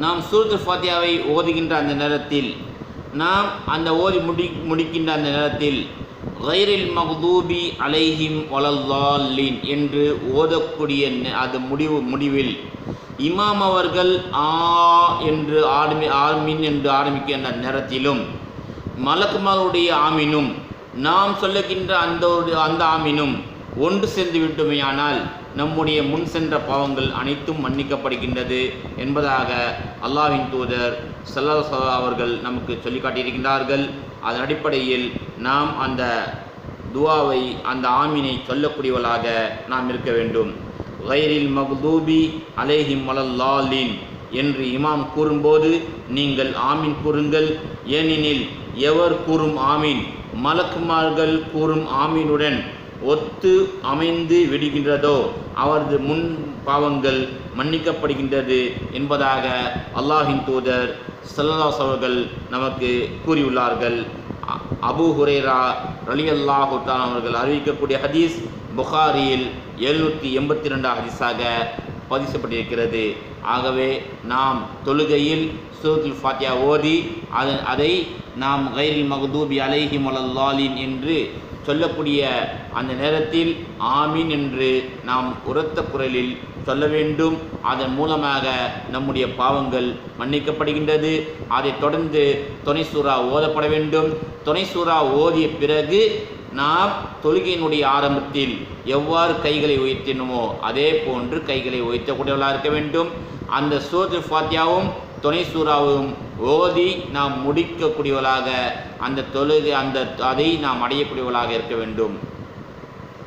நாம் சூரத்து ஃபாத்தியாவை ஓதுகின்ற அந்த நேரத்தில் நாம் அந்த ஓதி முடி முடிக்கின்ற அந்த நேரத்தில் கைரில் மஹதூபி அலைஹிம் வலல்லாலின் என்று ஓதக்கூடிய அது முடிவு முடிவில் இமாம் அவர்கள் ஆ என்று ஆர்மி ஆர்மின் என்று ஆரம்பிக்கின்ற நேரத்திலும் மலக்குமாருடைய ஆமீனும் நாம் சொல்லுகின்ற அந்த அந்த ஆமீனும் ஒன்று சேர்ந்து விட்டுமேயானால் நம்முடைய முன் சென்ற பாவங்கள் அனைத்தும் மன்னிக்கப்படுகின்றது என்பதாக அல்லாஹ்வின் தூதர் ஸல்லல்லாஹு அவர்கள் நமக்கு சொல்லிக்காட்டியிருக்கின்றார்கள் அதன் அடிப்படையில் நாம் அந்த துவாவை அந்த ஆமீனை சொல்லக்கூடியவளாக நாம் இருக்க வேண்டும். வைரில் மக்தூபி அலைஹிம் மலல்லாலின் என்று இமாம் கூறும்போது நீங்கள் ஆமீன் கூறுங்கள். ஏனெனில் எவர் கூறும் ஆமீன்? மலக்குமார்கள் கூறும் ஆமீனுடன் ஒத்து அமைந்து விடுகின்றதோ அவரது முன் பாவங்கள் மன்னிக்கப்படுகின்றது என்பதாக அல்லாஹின் தூதர் சல்லாஸ் அவர்கள் நமக்கு கூறியுள்ளார்கள். அ- ஹுரேரா ரலி ரலியல்லாஹு அவர்கள் அறிவிக்கக்கூடிய ஹதீஸ் புகாரியில் எழுநூற்றி எண்பத்தி ரெண்டாம் ஹதீஸாக பதிசப்பட்டிருக்கிறது. ஆகவே நாம் தொழுகையில் சூரத்துல் ஃபாத்தியா ஓதி அது அதை நாம் கைரில் மகதூபி அலைஹி மலல்லாலின் என்று சொல்லக்கூடிய அந்த நேரத்தில் ஆமீன் என்று நாம் உரத்த குரலில் சொல்ல வேண்டும். அதன் மூலமாக நம்முடைய பாவங்கள் மன்னிக்கப்படுகின்றது. அதைத் தொடர்ந்து துணை சூறா ஓதப்பட வேண்டும். துணை சூறா ஓதிய பிறகு நாம் தொழுகையினுடைய ஆரம்பத்தில் எவ்வாறு கைகளை உயர்த்தினோமோ அதே போன்று கைகளை உயர்த்தக்கூடியவர்களாக இருக்க வேண்டும். அந்த சூரத்து ஃபாத்தியாவும் துணை சூறாவும் ஓதி நாம் முடிக்கக்கூடியவளாக அந்த தொழுகை அந்த அதை நாம் அடையக்கூடியவளாக இருக்க வேண்டும்.